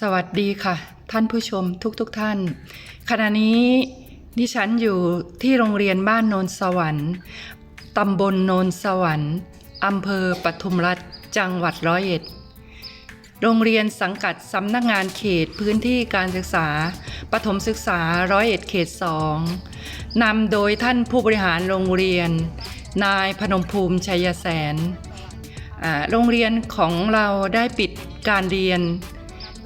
สวัสดีค่ะ ท่านผู้ชมทุกๆทท่าน ขณะนี้ดิฉันอยู่ที่โรงเรียนบ้านโนนสวรรค์ตำบลโนนสวรรค์อำเภอปทุมรัฐจังหวัดร้อยเอ็ด โรงเรียนสังกัดสำนักงานเขตพื้นที่การศึกษาปฐมศึกษาร้อยเอ็ดเขตสองนำโดยท่านผู้บริหารโรงเรียน นายพนมภูมิชัยแสน โรงเรียนของเราได้ปิดการเรียน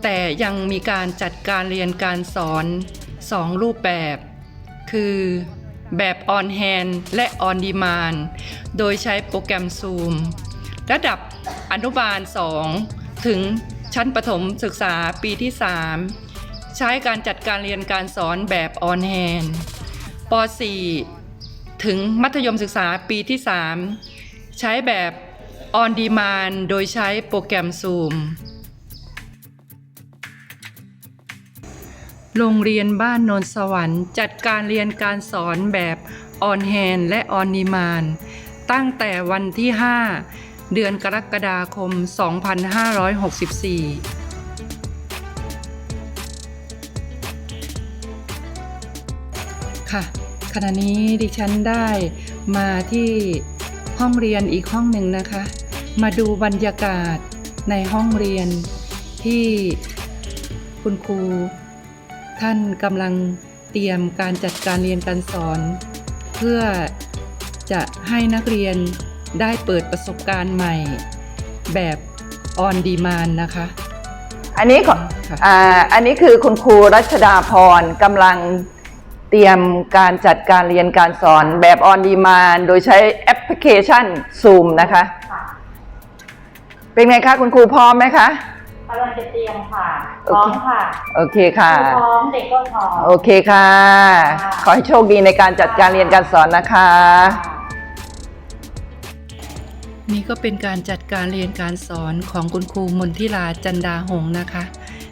แต่ยังมีการจัดการเรียนการสอนสองรูปแบบ คือแบบออนแฮนและออนดีมานโดยใช้โปรแกรม Zoom ระดับอนุบาล 2 ถึงชั้นประถมศึกษาปีที่ 3 ใช้การจัดการเรียนการสอนแบบออนแฮนป .4 ถึงมัธยมศึกษาปีที่ 3 ใช้แบบออนดีมานโดยใช้โปรแกรม Zoom โรงเรียนบ้านโนนสวรรค์ จัดการเรียนการสอนแบบออนแฮนและออนนิมานตั้งแต่วันที่ 5 เดือนกรกฎาคม 2564ค่ะขณะนี้ดิฉันได้มาที่ห้องเรียนอีกห้องหนึ่งนะคะ มาดูบรรยากาศในห้องเรียนที่คุณครู ท่านกำลังเตรียมการจัดการเรียนการสอน เพื่อจะให้นักเรียนได้เปิดประสบการณ์ใหม่ แบบออนดีมานนะคะ อันนี้ของค่ะอ่าอันนี้คือคุณครูรัชดาพรกำลังเตรียมการจัดการเรียนการสอนแบบออนดีมานโดยใช้แอปพลิเคชัน Zoom นะคะ เป็นไงคะ คุณครูพร้อมไหมคะ กำลังจะเตรียมค่ะโอพร้อเคมค่ะโอเคค่ะครูพร้อมเด็กก็พร้อมโอเคค่ะค่ะ ขอให้โชคดีในการจัดการเรียนการสอนนะคะ นี่ก็เป็นการจัดการเรียนการสอนของคุณครูมนทิลาจันดาหงส์นะคะ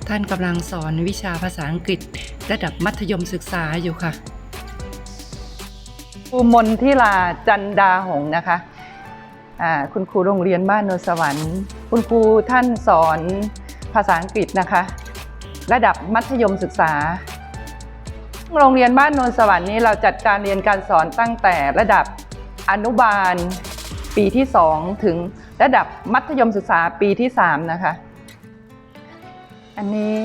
ท่านกำลังสอนวิชาภาษาอังกฤษ ระดับมัธยมศึกษาอยู่ค่ะครูมนทิลาจันดาหงส์นะคะอ่าคุณครูโรงเรียนบ้านโนนสวรรค์ คุณครูท่านสอน ภาษาอังกฤษนะคะ ระดับมัธยมศึกษา โรงเรียนบ้านโนนสวรรค์นี้เราจัดการเรียนการสอนตั้งแต่ระดับอนุบาลปีที่ 2 ถึงระดับมัธยมศึกษาปีที่ 3 นะคะ อันนี้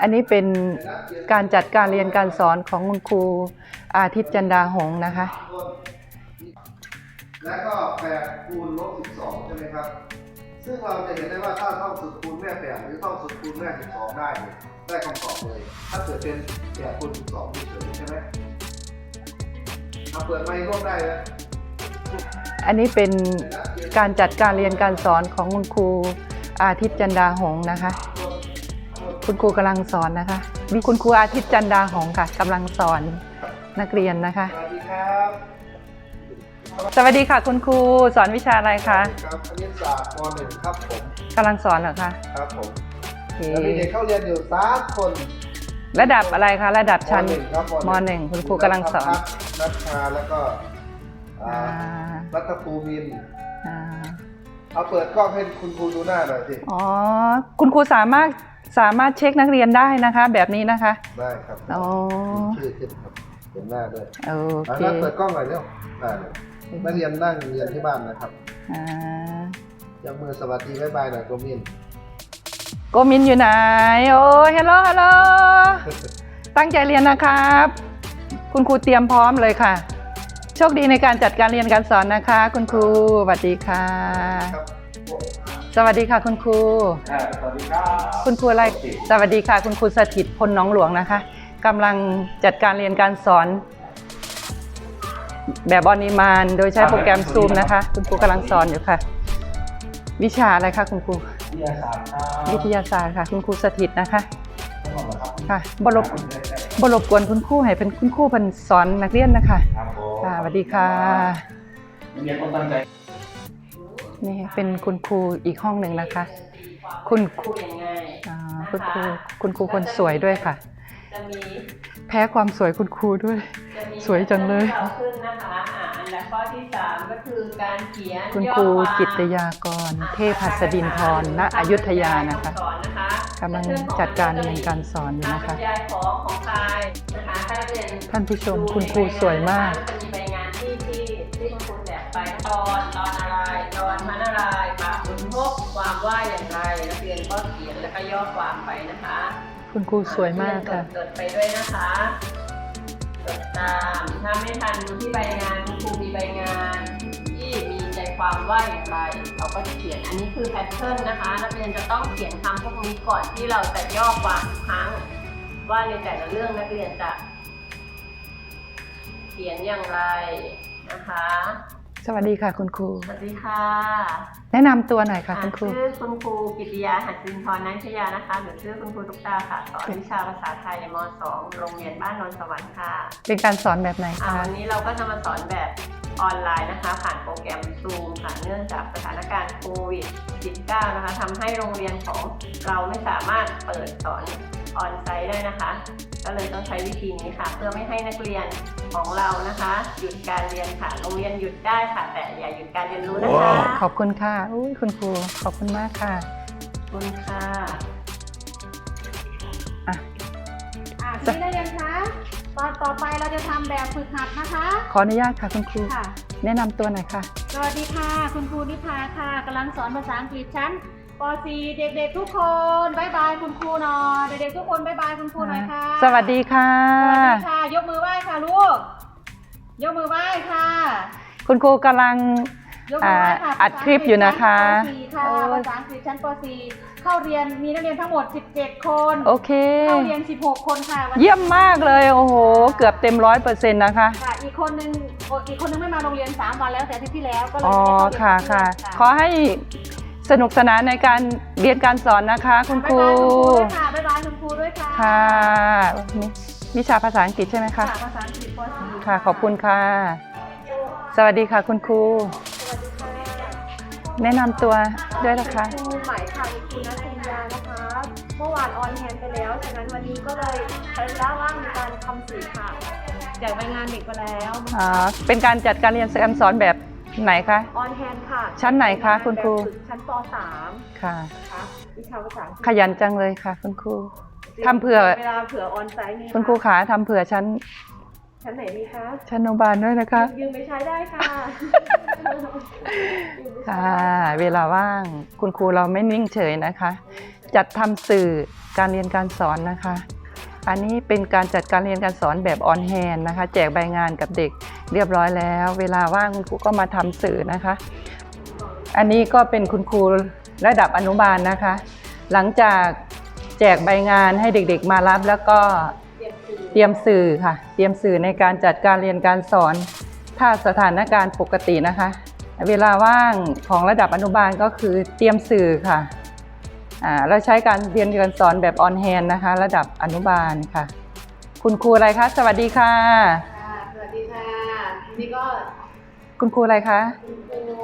อันนี้เป็นการจัดการเรียนการสอนของคุณครูอาทิตย์จันดาหงนะคะ และก็แปดคูณลบสิบสองใช่ไหมครับ ซึ่งเราจะเห็นได้ว่าถ้าท่องสุดคูณแม่แปดหรือท่องสุดคูณแม่สิบสองได้เนี่ยได้คำตอบเลย ถ้าเกิดเป็นแปดคูณสิบสองเฉยๆใช่ไหมเอาเปิดไมค์ร่วมได้แล้วอันนี้เป็นการจัดการเรียนการสอนของคุณครูอาทิตย์จันดาหงส์นะคะ คุณครูกำลังสอนนะคะมีคุณครูอาทิตย์จันดาหงส์ค่ะกำลังสอนนักเรียนนะคะสวัสดีครับ สวัสดีค่ะคุณครูสอนวิชาอะไรคะครับคณิตศาสตร์มหนึ่งครับผมกำลังสอนเหรอคะครับผมโอเคแล้วมีเด็กเข้าเรียนอยู่สามคนระดับอะไรคะระดับชั้นมหนึ่งครับมหนึ่งคุณครูกำลังสอน นัชชาแล้วก็อ่าอ่า รัตภูมินทร์อ่าเอาเปิดกล้องให้คุณครูดูหน้าหน่อยสิอ๋อคุณครูสามารถสามารถเช็คนักเรียนได้นะคะ แบบนี้นะคะได้ครับอ๋อชื่อขึ้นครับเห็นหน้าด้วยโอเอาเค นักเปิดกล้องหน่อยเร็วได้เลย นักเรียนนั่งเรียนที่บ้านนะครับอ่ายกมือสวัสดีบ๊ายบายหน่อยโกมินโกมินอยู่ไหน โอ้ยฮัลโหลฮัลโหลตั้งใจเรียนนะครับ คุณครูเตรียมพร้อมเลยค่ะ โชคดีในการจัดการเรียนการสอนนะคะ คุณครูสวัสดีค่ะครับสวัสดีค่ะคุณครูสวัสดีครับคุณครูอะไรสวัสดีค่ะ คุณครูสถิตพลน้องหลวงนะคะกำลังจัดการเรียนการสอน แบบออนิมานโดยใช้โปรแกรมซูมนะคะ คุณครูกำลังสอนอยู่ค่ะ วิชาอะไรคะคุณครูวิทยาศาสตร์ครับวิทยาศาสตร์ค่ะ คุณครูสถิตนะคะค่ะบรบบรบกวนคุณครูให้เป็นคุณครูเพันสอนนักเรียนนะคะครับผมค่ะสวัสดีค่ะนักเรียนต้องตั้งใจนี่เป็นคุณครูอีกห้องหนึ่งนะคะ คุณครูพูดยังไงอ่าคุณครูคุณครูคนสวยด้วยค่ะ จะมีแพ้ความสวยคุณครูด้วย จะมีสวยจังเลยเราขึ้นนะคะอ่าอันดับข้อที่สามก็คือการเขียนคุณย่อครูวามกิตยากร เทพหัสดินทรณอยุธยานะคะสอนนะคะ กำลังจัดการเรียนการสอนอยู่นะคะการบรรยายของของใครนะคะถ้านักเรียนท่านผู้ชมคุณครูสวยมาก จะมีใบงานที่ที่ที่คุณครูแจกไปตอนตอนอะไรตอนมันอะไรปะคุณพบความว่าอย่างไรนักเรียนก็เขียนแล้วก็ย่อความไปนะคะ คุณครูสวยมากค่ะจดไปด้วยนะคะจดตามถ้าไม่ทันดูที่ใบงานคุณครูมีใบงาน ที่มีใจความว่าอย่างไร เราก็จะเขียนอันนี้คือแพทเทิร์นนะคะนักเรียนจะต้องเขียนคำพวกนี้ก่อนที่เราจะย่อความทุกครั้ง ว่าในแต่ละเรื่องนักเรียนจะ เขียนอย่างไรนะคะ สวัสดีค่ะคุณครู สวัสดีค่ะ แนะนำตัวหน่อยค่ะคุณครู ชื่อคุณครูกิติยาหัดสินทรนันชยานะคะหรือชื่อคุณครูตุ๊กตาค่ะสอนวิชาภาษาไทยม .2 โรงเรียนบ้านนนท์สวรรค์ค่ะเป็นการสอนแบบไหนอ่าคะวันนี้เราก็จะมาสอนแบบออนไลน์นะคะ ผ่านโปรแกรม Zoom ค่ะเนื่องจากสถานการณ์โควิด -19 นะคะทำให้โรงเรียนของเราไม่สามารถเปิดสอน ออนไซต์ได้นะคะ ก็เลยต้องใช้วิธีนี้ค่ะ เพื่อไม่ให้นักเรียนของเรานะคะ หยุดการเรียนค่ะโรงเรียนหยุดได้ค่ะ แต่อย่าหยุดการเรียนรู้นะคะ ขอบคุณค่ะอุ้ยคุณครูขอบคุณมากค่ะขอบคุณค่ะอะอ่าที่ได้ยังคะตอนต่อไปเราจะทำแบบฝึกหัดนะคะ ขออนุญาตค่ะคุณครูค่ะ แนะนำตัวหน่อยค่ะ สวัสดีค่ะ คุณครูนิพาค่ะกำลังสอนภาษาอังกฤษชั้น ป .4 เด็กๆทุกคนบายบายคุณครูหน่อยเด็กๆทุกคนบายบายคุณครูหน่อยค่ะสวัสดีค่ะ สวัสดีค่ะ ยกมือไหว้ค่ะลูก ยกมือไหว้ค่ะ คุณครูกำลังยกมือไหว้ค่ะอ่าอัดคลิปอยู่นะคะภาษาอังกฤษชั้นป .4 ค่ะโอ้ภาษาอังกฤษชั้นป .4 เข้าเรียนมีนักเรียนทั้งหมด 17 คน โอเค เข้าเรียน 16 คนค่ะวันนี้เยี่ยมมากเลย โอ้โห เกือบเต็มร้อยเปอร์เซ็นต์นะคะค่ะอีกคนนึง อีกคนนึงไม่มาโรงเรียน 3 วันแล้วแต่อาที่ที่แล้ว ก็เลยอ๋อไม่ได้ค่ะเข้าเรียนค่ะที่ขอให้ สนุกสนานในการเรียนการสอนนะคะ คุณครูบ๊ายบายคุณครูด้วยค่ะบ๊ายบายคุณครูด้วยค่ะค่ะมีวิชาภาษาอังกฤษใช่ไหมคะภาษาอังกฤษป .4 ค่ะ ขอบคุณค่ะ สวัสดีค่ะคุณครู แนะนำตัวด้วยนะคะครูหมายค่ะครูนัทยานะคะเมื่อวานออนแฮนไปแล้วฉะนั้นวันนี้ก็เลยใช้เวลาว่างในการทำสื่อค่ะแจกใบงานเด็กไปแล้วอ๋อเป็นการจัดการเรียนการสอนแบบ ไหนคะ ออนแฮนค่ะชั้นไหนคะคุณครู แบบฝึกชั้นป .3 ค่ะ นะคะวิชาภาษาอังกฤษขยันจังเลยค่ะ คุณครู ทำเผื่อ เวลาเผื่อออนไซต์นี่คุณครูขาทำเผื่อชั้นชั้นไหนดีคะชั้นอนุบาลด้วยนะคะ ยืมไปใช้ได้ค่ะยืมไปใช้ค่ะ ได้เวลาว่างคุณครูเราไม่นิ่งเฉยนะคะ จัดทำสื่อการเรียนการสอนนะคะ อันนี้เป็นการจัดการเรียนการสอนแบบออนแฮนนะคะ แจกใบงานกับเด็ก เรียบร้อยแล้ว เวลาว่างคุณครูก็มาทำสื่อนะคะ อันนี้ก็เป็นคุณครูระดับอนุบาลนะคะ หลังจากแจกใบงานให้เด็กๆมารับแล้วก็เตรียมสื่อค่ะ เตรียมสื่อในการจัดการเรียนการสอน ถ้าสถานการณ์ปกตินะคะ เวลาว่างของระดับอนุบาลก็คือเตรียมสื่อค่ะเราใช้การเรียนการสอนแบบออนแฮนนะคะ ระดับอนุบาลค่ะ คุณครูอะไรคะ สวัสดีค่ะ นี่ก็คุณครูอะไรคะคุณครู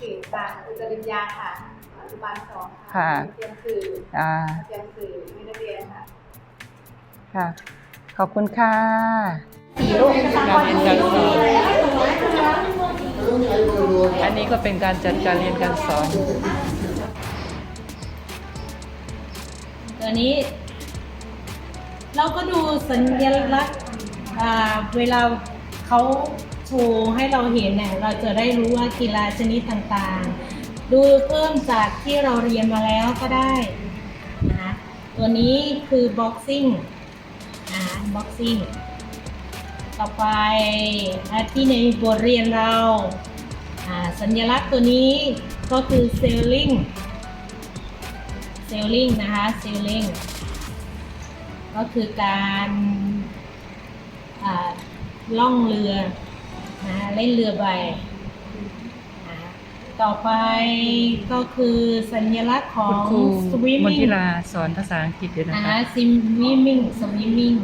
กิ่งศักดิ์คุณจริญญาค่ะอนุบาลสองค่ะเตรียมสื่ออ่าเตรียมสื่อให้นักเรียนค่ะค่ะ ขอบคุณค่ะอันนี้ก็เป็นการจัดการเรียนการสอนตัวนี้ เราก็ดูสัญลักษณ์อ่าเวลาเขา โชว์ให้เราเห็นเนี่ยเราจะได้รู้ว่ากีฬาชนิดต่างๆ ดูเพิ่มจากที่เราเรียนมาแล้วก็ได้นะคะตัวนี้คือ boxing อ่า boxing ต่อไปที่ในบทเรียนเราสัญลักษณ์ตัวนี้ก็คือ sailing เซลลิงนะคะเซลลิงก็คือการล่องเรือ นะเล่นเรือใบอ่าต่อไปก็คือสัญลักษณ์ขอคุณงครูมน swimming ทิลาสอนภาษาอังกฤษอยู่นะนะคะคะ swimming swimming